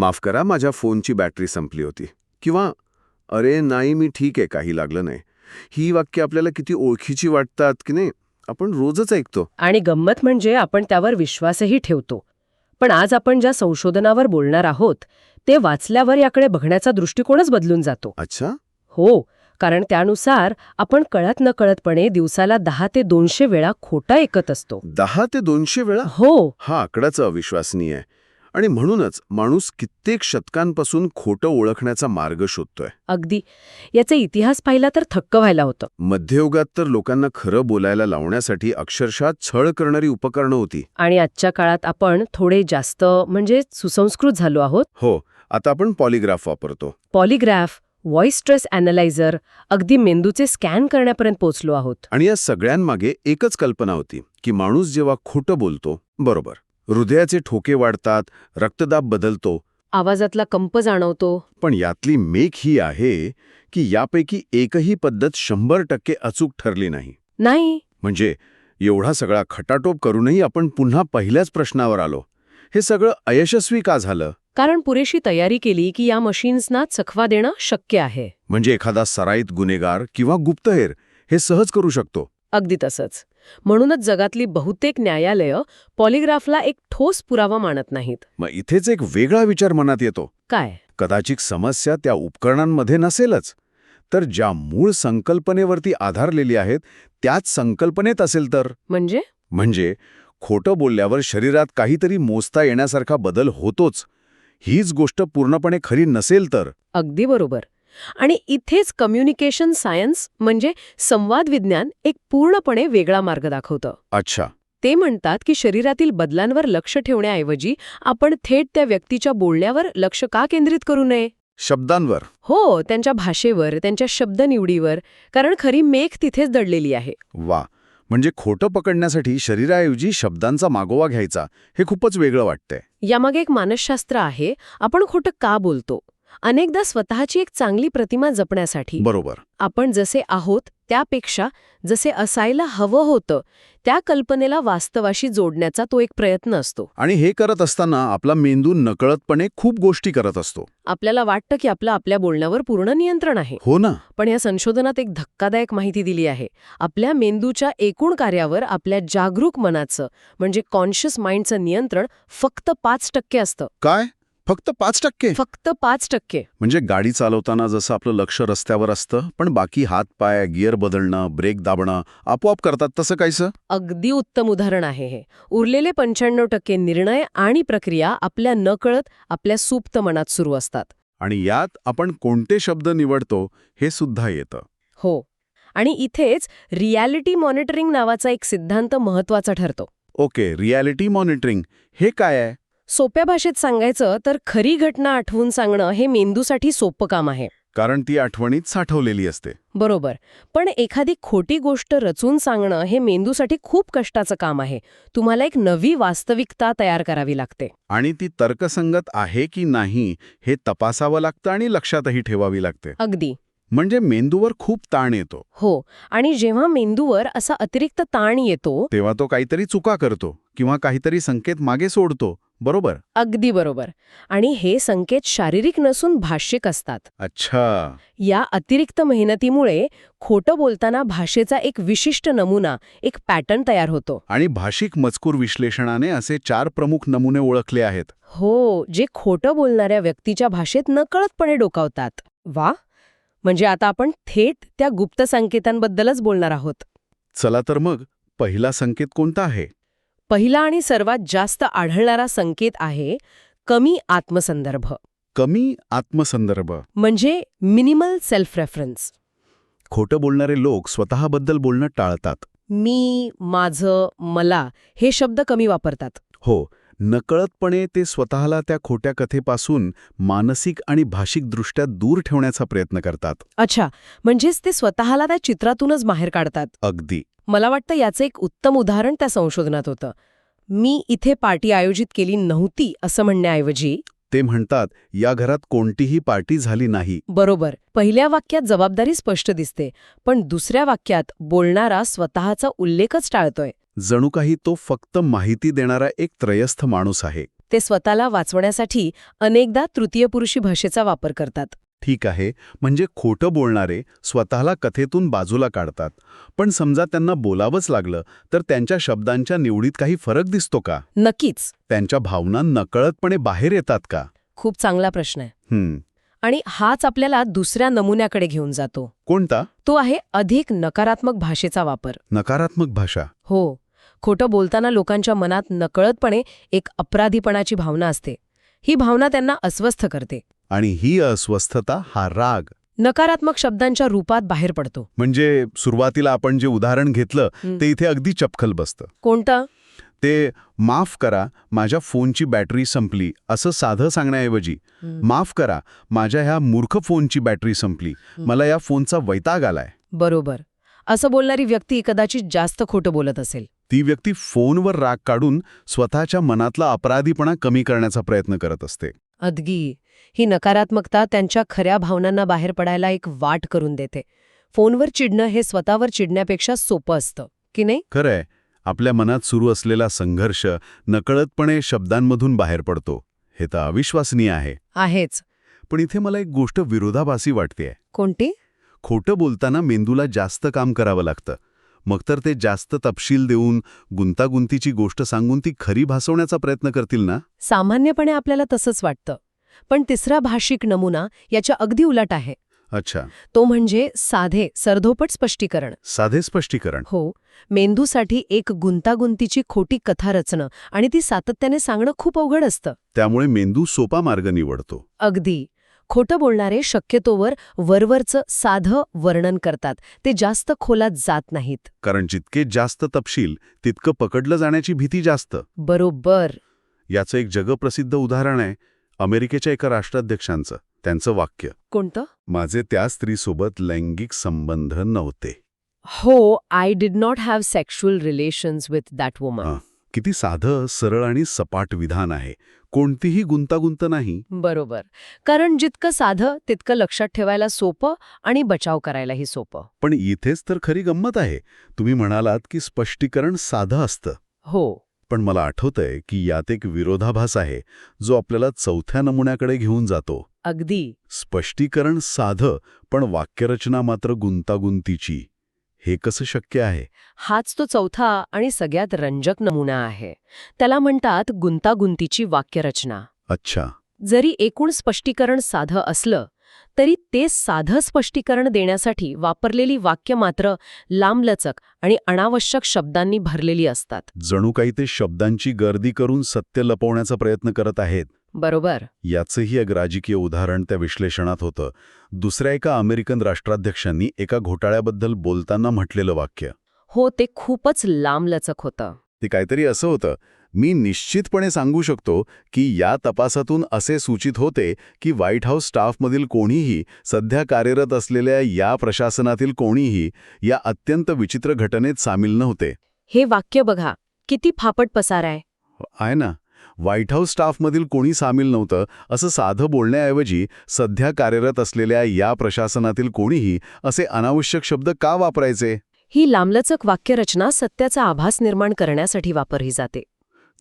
माफ करा माझ्या फोनची बॅटरी संपली होती. किंवा अरे नाही मी ठीक आहे काही लागलं नाही. ही वाक्य आपल्याला किती ओळखीची वाटतात की नाही आपण रोजच ऐकतो. आणि गंमत म्हणजे आपण त्यावर विश्वासही ठेवतो. पण आज आपण ज्या संशोधनावर बोलणार आहोत ते वाचल्यावर याकडे बघण्याचा दृष्टिकोनच बदलून जातो. अच्छा? हो कारण त्यानुसार आपण कळत नकळतपणे दिवसाला दहा ते दोनशे वेळा खोटा ऐकत असतो. दहा ते दोनशे वेळा? हो. हा आकडाच अविश्वसनीय आहे. आणि म्हणूनच माणूस कित्येक शतकांपासून खोटं ओळखण्याचा मार्ग शोधतोय. अगदी. याचा इतिहास पाहिला तर थक्क व्हायला होतं. मध्ययुगात तर लोकांना खरं बोलायला लावण्यासाठी अक्षरशः छळ करणारी उपकरणं होती. आणि आजच्या काळात आपण थोडे जास्त म्हणजे सुसंस्कृत झालो आहोत. हो आता आपण पॉलिग्राफ वापरतो. पॉलिग्राफ व्हॉइस स्ट्रेस अॅनलायझर अगदी मेंदूचे स्कॅन करण्यापर्यंत पोहोचलो आहोत. आणि या सगळ्यांमागे एकच कल्पना होती की माणूस जेव्हा खोटं बोलतो बरोबर. हृदयाचे ठोके वाढतात रक्तदाब बदलतो. आवाजातला कंप जाणवतो. पण यातली मेक ही आहे की यापैकी एकही पद्धत शंभर टक्के अचूक ठरली नाही. नाही. म्हणजे एवढा सगळा खटाटोप करूनही आपण पुन्हा पहिल्याच प्रश्नावर आलो. हे सगळं अयशस्वी का झालं? कारण पुरेशी तयारी केली की या मशीन्सना चकवा देणं शक्य आहे. म्हणजे एखादा सराईत गुन्हेगार किंवा गुप्तहेर हे सहज करू शकतो. अगदी तसंच. म्हणूनच जगातली बहुतेक न्यायालयं पॉलिग्राफला एक ठोस पुरावा मानत नाहीत. मग इथेच एक वेगळा विचार मनात येतो. काय? कदाचित समस्या त्या उपकरणांमध्ये नसेलच तर ज्या मूळ संकल्पनेवरती आधारलेली आहेत त्याच संकल्पनेत असेल तर? म्हणजे? म्हणजे खोटं बोलल्यावर शरीरात काहीतरी मोजता येण्यासारखा बदल होतोच. हीच गोष्ट पूर्णपणे खरी नसेल तर? अगदी बरोबर. आणि इथेच कम्युनिकेशन सायन्स म्हणजे संवाद विज्ञान एक पूर्णपणे वेगळा मार्ग दाखवतं. अच्छा. ते म्हणतात की शरीरातील बदलांवर लक्ष ठेवण्याऐवजी आपण थेट त्या व्यक्तीच्या बोलण्यावर लक्ष का केंद्रित करू नये? शब्दांवर. हो त्यांच्या भाषेवर त्यांच्या शब्दनिवडीवर कारण खरी मेख तिथेच दडलेली आहे. वा. म्हणजे खोटं पकडण्यासाठी शरीराऐवजी शब्दांचा मागोवा घ्यायचा हे खूपच वेगळं वाटतंय. यामागे एक मानसशास्त्र आहे आपण खोटं का बोलतो? अनेकदा स्वतःची एक चांगली प्रतिमा जपण्यासाठी. बरोबर. आपण जसे आहोत त्यापेक्षा जसे असायला हवं होतं त्या कल्पनेला वास्तवाशी जोडण्याचा तो एक प्रयत्न असतो. आणि हे करत असताना आपला मेंदू नकळतपणे खूप गोष्टी करत असतो. आपल्याला वाटतं की आपलं आपल्या बोलण्यावर पूर्ण नियंत्रण आहे. हो ना. पण या संशोधनात एक धक्कादायक माहिती दिली आहे. आपल्या मेंदूच्या एकूण कार्यावर आपल्या जागरूक मनाचं म्हणजे कॉन्शियस माइंडचं नियंत्रण फक्त पाच टक्के असतं. काय? फक्त पाच टक्के. फक्त पाच टक्के. म्हणजे गाडी चालवताना जसं आपलं लक्ष रस्त्यावर असतं पण बाकी हात पाय गिअर बदलणं ब्रेक दाबणं आपोआप करतात तसं काहीसं अगदी उत्तम उदाहरण आहे हे. उरलेले पंच्याण्णव टक्के निर्णय आणि प्रक्रिया आपल्या नकळत आपल्या सुप्त मनात सुरू असतात. आणि यात आपण कोणते शब्द निवडतो हे सुद्धा येतं. हो. आणि इथेच रियालिटी मॉनिटरिंग नावाचा एक सिद्धांत महत्त्वाचा ठरतो. Okay reality monitoring. हे काय आहे? सोप्या भाषेत सांगायचं तर खरी घटना आठवून सांगणं हे मेंदूसाठी सोपं काम आहे. कारण ती आठवणीत साठवलेली असते. बरोबर. पण एखादी खोटी गोष्ट रचून सांगणं हे मेंदूसाठी खूप कष्टाचं काम आहे. तुम्हाला एक नवी वास्तविकता तयार करावी लागते. आणि ती तर्कसंगत आहे की नाही हे तपासावं लागतं आणि लक्षातही ठेवावी लागते. अगदी. म्हणजे मेंदूवर खूप ताण येतो. हो. आणि जेव्हा मेंदूवर असा अतिरिक्त ताण येतो तेव्हा तो काहीतरी चुका करतो किंवा काहीतरी संकेत मागे सोडतो. बरोबर. अगदी बरोबर. आणि हे संकेत शारीरिक नसून भाषिक असतात. अच्छा. या अतिरिक्त मेहनतीमुळे खोटं बोलताना भाषेचा एक विशिष्ट नमुना एक पॅटर्न तयार होतो. आणि भाषिक मजकूर विश्लेषणाने असे चार प्रमुख नमुने ओळखले आहेत. हो जे खोटं बोलणाऱ्या व्यक्तीच्या भाषेत नकळतपणे डोकावतात. वा! म्हणजे आता आपण थेट त्या गुप्त संकेतांबद्दलच बोलणार आहोत. चला तर मग पहिला संकेत कोणता आहे? पहिला आणि सर्वात जास्त आढळणारा संकेत आहे कमी आत्मसंदर्भ. कमी आत्मसंदर्भ. म्हणजे मिनिमल सेल्फ रेफरन्स खोटं बोलणारे लोक स्वतःबद्दल बोलणं टाळतात. मी माझं मला हे शब्द कमी वापरतात. हो नकळतपणे ते स्वतःला त्या खोट्या कथेपासून मानसिक आणि भाषिकदृष्ट्या दूर ठेवण्याचा प्रयत्न करतात. अच्छा म्हणजेच ते स्वतःला त्या चित्रातूनच बाहेर काढतात. अगदी. मला वाटतं याचं एक उत्तम उदाहरण त्या संशोधनात होतं. मी इथे पार्टी आयोजित केली नव्हती असं म्हणण्याऐवजी ते म्हणतात या घरात कोणतीही पार्टी झाली नाही. बरोबर. पहिल्या वाक्यात जबाबदारी स्पष्ट दिसते पण दुसऱ्या वाक्यात बोलणारा स्वतःचा उल्लेखच टाळतोय. जणू काही तो फक्त माहिती देणारा एक त्रयस्थ माणूस आहे. ते स्वतःला वाचवण्यासाठी अनेकदा तृतीय पुरुषी भाषेचा वापर करतात. ठीक आहे म्हणजे खोटं बोलणारे स्वतःला कथेतून बाजूला काढतात. पण समजा त्यांना बोलावंच लागलं तर त्यांच्या शब्दांच्या निवडीत काही फरक दिसतो का? नक्कीच. त्यांच्या भावना नकळतपणे बाहेर येतात का? खूप चांगला प्रश्न आहे. हम्म आणि हाच आपल्याला दुसऱ्या नमुन्याकडे घेऊन जातो. कोणता? तो आहे अधिक नकारात्मक भाषेचा वापर. नकारात्मक भाषा. हो. खोटं बोलताना लोकांच्या मनात नकळतपणे एक अपराधीपणाची भावना असते. ही भावना त्यांना अस्वस्थ करते. आणि ही अस्वस्थता हा राग. नकारात्मक शब्दांच्या रूपात बाहेर पडतो. म्हणजे सुरुवातीला आपण जे उदाहरण घेतलं. ते इथे अगदी चपखल बसतं. कोणतं? ते माफ करा माझ्या फोनची बॅटरी संपली असं साधं सांगण्याऐवजी माफ करा माझ्या ह्या मूर्ख फोनची बॅटरी संपली मला या फोनचा वैताग आलाय. बरोबर. असं बोलणारी व्यक्ती कदाचित जास्त खोटं बोलत असेल. ती व्यक्ती फोनवर राग काढून स्वतःच्या मनातला अपराधीपणा कमी करण्याचा प्रयत्न करत असते. अदगी. ही नकारात्मकता त्यांच्या खऱ्या भावनांना बाहेर पडायला एक वाट करून देते. फोनवर चिडणं हे स्वतःवर चिडण्यापेक्षा सोपं असतं की नाही? खरंय. आपल्या मनात सुरू असलेला संघर्ष नकळतपणे शब्दांमधून बाहेर पडतो. हे तर अविश्वसनीय आहे. आहेच. पण इथे मला एक गोष्ट विरोधाभासी वाटतेय. कोणती? खोटं बोलताना मेंदूला जास्त काम करावं लागतं. मग तर ते जास्त तपशील देऊन गुंतागुंतीची गोष्ट सांगून ती खरी भासवण्याचा प्रयत्न करतील ना? सामान्यपणे आपल्याला तसंच वाटतं. पण तिसरा भाषिक नमुना याच्या अगदी उलट आहे. अच्छा. तो म्हणजे साधे सरधोपट स्पष्टीकरण. साधे स्पष्टीकरण. हो. मेंदूसाठी एक गुंतागुंतीची खोटी कथा रचणं आणि ती सातत्याने सांगणं खूप अवघड असतं. त्यामुळे मेंदू सोपा मार्ग निवडतो. अगदी. खोटं बोलणारे शक्यतोवर वरवरचं साधं वर्णन करतात. ते जास्त खोलात जात नाहीत. कारण जितके जास्त तपशील तितकं पकडलं जाण्याची भीती जास्त. बरोबर. याचं एक जगप्रसिद्ध उदाहरण आहे अमेरिकेच्या एका राष्ट्राध्यक्षांचं त्यांचं वाक्य. कोणतं? माझे त्या स्त्रीसोबत लैंगिक संबंध नव्हते. हो I did not have sexual relations with that woman. किती साधं सरळ आणि सपाट विधान आहे. कोणतीही गुंतागुंत नाही. बरोबर. कारण जितकं साधं तितकं लक्षात ठेवायला सोपं आणि बचाव करायलाही सोपं. पण इथेच तर खरी गंमत आहे. तुम्ही म्हणालात की स्पष्टीकरण साधं असतं. हो. पण मला आठवतंय की यात एक विरोधाभास आहे जो आपल्याला चौथ्या नमुन्याकडे घेऊन जातो. अगदी. स्पष्टीकरण साधं पण वाक्यरचना मात्र गुंतागुंतीची. हे कसं शक्य आहे? हाच तो चौथा आणि सगळ्यात रंजक नमुना आहे. त्याला म्हणतात गुंतागुंतीची वाक्यरचना. अच्छा. जरी एकूण स्पष्टीकरण साधं असलं तरी ते साधं स्पष्टीकरण देण्यासाठी वापरलेली वाक्य मात्र लांबलचक आणि अनावश्यक शब्दांनी भरलेली असतात. जणू काही ते शब्दांची गर्दी करून सत्य लपवण्याचा प्रयत्न करत आहेत. बरोबर. याचंही एक राजकीय उदाहरण त्या विश्लेषणात होतं. दुसऱ्या एका अमेरिकन राष्ट्राध्यक्षांनी एका घोटाळ्याबद्दल बोलताना म्हटलेलं वाक्य. हो ते खूपच लांबलचक होतं. ते काहीतरी असं होतं. मी निश्चितपणे सांगू शकतो की या तपासातून असे सूचित होते की व्हाईट हाऊस स्टाफमधील कोणीही सध्या कार्यरत असलेल्या या प्रशासनातील कोणीही या अत्यंत विचित्र घटनेत सामील नव्हते. हे वाक्य बघा. किती फापट पसार आहे. ना. व्हाईट हाऊस स्टाफमधील कोणी सामील नव्हतं असं साधं बोलण्याऐवजी सध्या कार्यरत असलेल्या या प्रशासनातील कोणीही असे अनावश्यक शब्द का वापरायचे? ही लांबलचक वाक्यरचना सत्याचा आभास निर्माण करण्यासाठी वापरली जाते.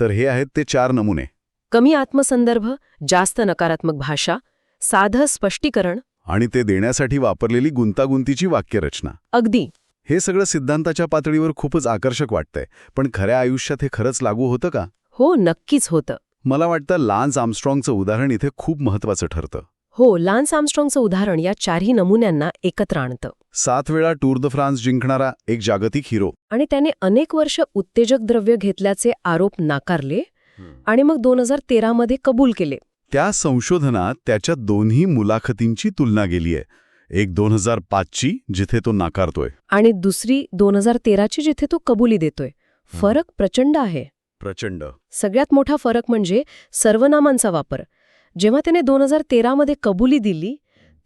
तर हे आहेत ते चार नमुने. कमी आत्मसंदर्भ जास्त नकारात्मक भाषा साधं स्पष्टीकरण आणि ते देण्यासाठी वापरलेली गुंतागुंतीची वाक्यरचना. अगदी. हे सगळं सिद्धांताच्या पातळीवर खूपच आकर्षक वाटतंय पण खऱ्या आयुष्यात हे खरंच लागू होतं का? हो नक्कीच होतं. मला वाटतं लान्स आमस्ट्रॉंगचं उदाहरण इथे खूप महत्वाचं ठरतं. हो लान्स आमस्ट्रॉंगचं उदाहरण या चारही नमुन्यांना एकत्र आणतं. सात वेळा टूर द फ्रान्स जिंकणारा एक जागतिक हिरो. आणि त्याने अनेक वर्ष उत्तेजक द्रव्य घेतल्याचे आरोप नाकारले आणि मग दोन हजार तेरामध्ये कबूल केले. त्या संशोधनात त्याच्या दोन्ही मुलाखतींची तुलना गेलीय एक दोन हजार पाचची जिथे तो नाकारतोय. आणि दुसरी दोन हजार तेराची जिथे तो कबुली देतोय. फरक प्रचंड आहे. प्रचंड. सगळ्यात मोठा फरक म्हणजे सर्वनामांचा वापर. जेव्हा त्याने दोन हजार तेरामध्ये कबुली दिली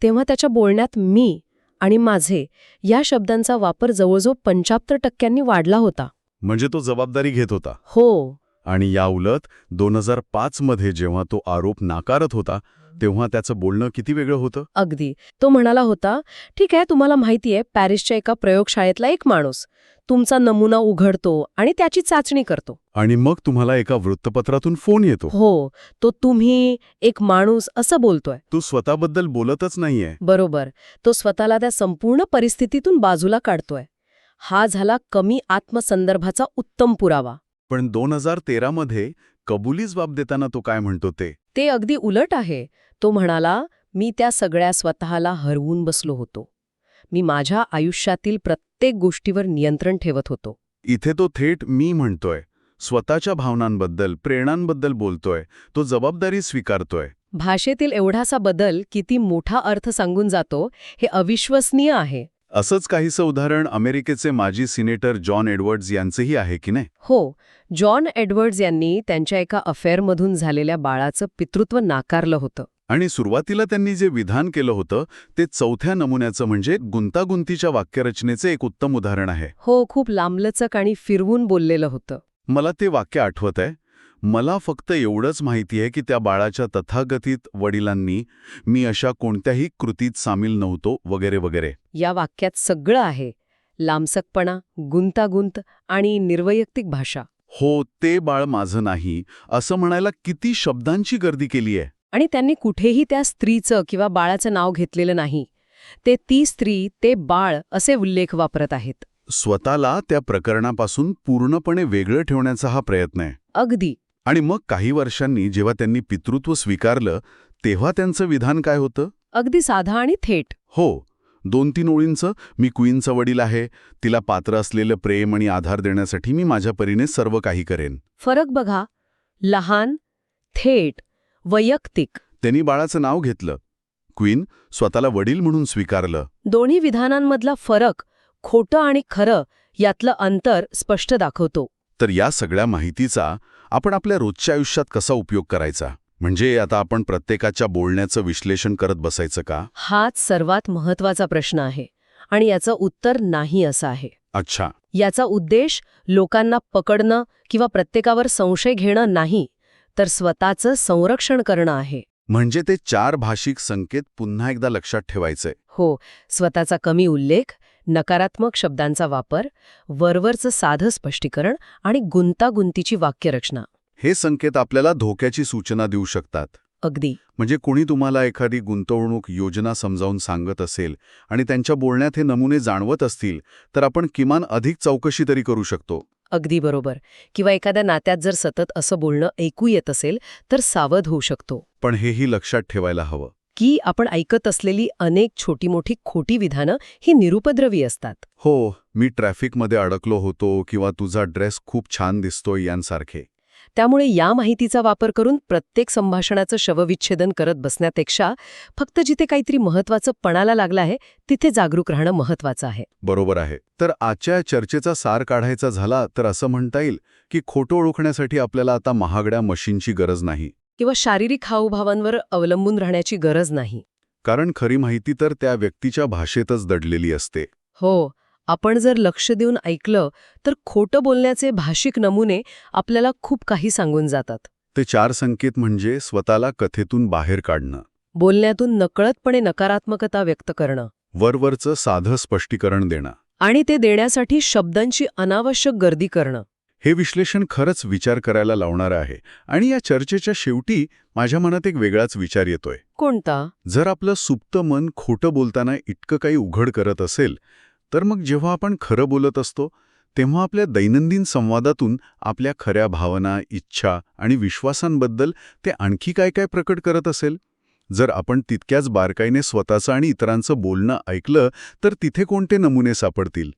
तेव्हा त्याच्या बोलण्यात मी आणि माझे या शब्दांचा वापर जवळजवळ पंच्याहत्तर टक्क्यांनी वाढला होता. म्हणजे तो जबाबदारी घेत होता. हो. आणि या उलट दोन हजार पाचमध्ये जेव्हा तो आरोप नाकारत होता तेव्हा त्याचं बोलणं किती वेगळं होतं? अगदी. तो म्हणाला होता ठीक आहे तुम्हाला माहितीये पॅरिसच्या एका प्रयोगशाळेतला एक माणूस. तुमचा नमुना उघडतो आणि त्याची चाचणी करतो. आणि मग तुम्हाला एका वृत्तपत्रातून फोन येतो. हो तो तुम्ही एक माणूस असं बोलतोय. तू स्वतःबद्दल बोलतच नाहीये. बरोबर तो स्वतःला त्या संपूर्ण परिस्थितीतून बाजूला काढतोय. हा झाला कमी आत्मसंदर्भाचा उत्तम पुरावा. पण दोन हजार तेरामध्ये कबुली जबाब देताना तो काय म्हणतो ते? ते अगदी उलट आहे. तो म्हणाला मी त्या सगळ्या स्वतःला हरवून बसलो होतो. मी माझ्या आयुष्यातील प्रत्येक गोष्टीवर नियंत्रण ठेवत होतो. इथे तो थेट मी म्हणतोय. स्वतःच्या भावनांबद्दल प्रेरणांबद्दल बोलतोय. तो जबाबदारी स्वीकारतोय. भाषेतील एवढासा बदल किती मोठा अर्थ सांगून जातो हे अविश्वसनीय आहे. असंच काहीसं उदाहरण अमेरिकेचे माजी सिनेटर जॉन एडवर्ड्स यांचंही आहे की नाही? हो जॉन एडवर्ड्स यांनी त्यांच्या एका अफेअरमधून झालेल्या बाळाचं पितृत्व नाकारलं होतं. आणि सुरुवातीला त्यांनी जे विधान केलं होतं ते चौथ्या नमुन्याचं म्हणजे गुंतागुंतीच्या वाक्यरचनेचे एक उत्तम उदाहरण आहे. हो खूप लांबलचक आणि फिरवून बोललेलं होतं. मला ते वाक्य आठवत आहे. मला फक्त एवढंच माहिती आहे की त्या बाळाच्या तथागतीत वडिलांनी मी अशा कोणत्याही कृतीत सामील नव्हतो वगैरे वगैरे. या वाक्यात सगळं आहे. लांबसकपणा गुंतागुंत आणि निर्वैयक्तिक भाषा. हो ते बाळ माझं नाही असं म्हणायला किती शब्दांची गर्दी केली आहे. आणि त्यांनी कुठेही त्या स्त्रीचं किंवा बाळाचं नाव घेतलेलं नाही. ते ती स्त्री ते बाळ असे उल्लेख वापरत आहेत. स्वतःला त्या प्रकरणापासून पूर्णपणे वेगळं ठेवण्याचा हा प्रयत्न आहे. अगदी. आणि मग काही वर्षांनी जेव्हा त्यांनी पितृत्व स्वीकारलं तेव्हा त्यांचं विधान काय होतं? अगदी साधा आणि थेट. हो दोन तीन ओळींचं मी क्वीनचा वडील आहे तिला पात्र असलेलं प्रेम आणि आधार देण्यासाठी मी माझ्या परीने सर्व काही करेन. फरक बघा. लहान थेट. वैयक्तिक. त्यांनी बाळाचं नाव घेतलं. क्वीन स्वतःला वडील म्हणून स्वीकारलं. दोन्ही विधानांमधला फरक खोटं आणि खरं यातलं अंतर स्पष्ट दाखवतो. तर या सगळ्या माहितीचा आपण आपल्या रोजच्या आयुष्यात कसा उपयोग करायचा? म्हणजे आता आपण प्रत्येकाच्या बोलण्याचं विश्लेषण करत बसायचं का? हाच सर्वात महत्त्वाचा प्रश्न आहे आणि याचं उत्तर नाही असं आहे. अच्छा. याचा उद्देश लोकांना पकडणं किंवा प्रत्येकावर संशय घेणं नाही तर स्वतःचं संरक्षण करणं आहे. म्हणजे ते चार भाषिक संकेत पुन्हा एकदा लक्षात ठेवायचंय. हो स्वतःचा कमी उल्लेख नकारात्मक शब्दांचा वापर वरवरचं साधं स्पष्टीकरण आणि गुंतागुंतीची वाक्यरचना. हे संकेत आपल्याला धोक्याची सूचना देऊ शकतात. अगदी. म्हणजे कुणी तुम्हाला एखादी गुंतवणूक योजना समजावून सांगत असेल आणि त्यांच्या बोलण्यात हे नमुने जाणवत असतील तर आपण किमान अधिक चौकशी तरी करू शकतो. अगदी बरोबर. किंवा एखाद्या नात्यात जर सतत असं बोलणं ऐकू येत असेल तर सावध होऊ शकतो. पण हेही लक्षात ठेवायला हवं. की आपण ऐकत असलेली अनेक छोटी मोठी खोटी विधानं ही निरुपद्रवी असतात. हो मी ट्रॅफिकमध्ये अडकलो होतो किंवा तुझा ड्रेस खूप छान दिसतोय यांसारखे. त्यामुळे या माहितीचा वापर करून प्रत्येक संभाषणाचं शवविच्छेदन करत बसण्यापेक्षा फक्त जिथे काहीतरी महत्वाचं पणाला लागलं आहे तिथे जागरूक राहणं महत्वाचं आहे. बरोबर आहे. तर आजच्या चर्चेचा सार काढायचा झाला तर असं म्हणता येईल की खोटं ओळखण्यासाठी आपल्याला आता महागड्या मशीनची गरज नाही. किंवा शारीरिक हावभावांवर अवलंबून राहण्याची गरज नाही. कारण खरी माहिती तर त्या व्यक्तीच्या भाषेतच दडलेली असते. हो आपण जर लक्ष देऊन ऐकलं तर खोटं बोलण्याचे भाषिक नमुने आपल्याला खूप काही सांगून जातात. ते चार संकेत म्हणजे स्वतःला कथेतून बाहेर काढणं. बोलण्यातून नकळतपणे नकारात्मकता व्यक्त करणं. वरवरचं साधं स्पष्टीकरण देणं. आणि ते देण्यासाठी शब्दांची अनावश्यक गर्दी करणं. हे विश्लेषण खरंच विचार करायला लावणारं आहे आणि या चर्चेच्या शेवटी माझ्या मनात एक वेगळाच विचार येतोय. कोणता? जर आपलं सुप्त मन खोटं बोलताना इतकं काही उघड करत असेल तर मग जेव्हा आपण खरं बोलत असतो तेव्हा आपल्या दैनंदिन संवादातून आपल्या खऱ्या भावना इच्छा आणि विश्वासांबद्दल ते आणखी काय काय प्रकट करत असेल? जर आपण तितक्याच बारकाईने स्वतःचं आणि इतरांचं बोलणं ऐकलं तर तिथे कोणते नमुने सापडतील?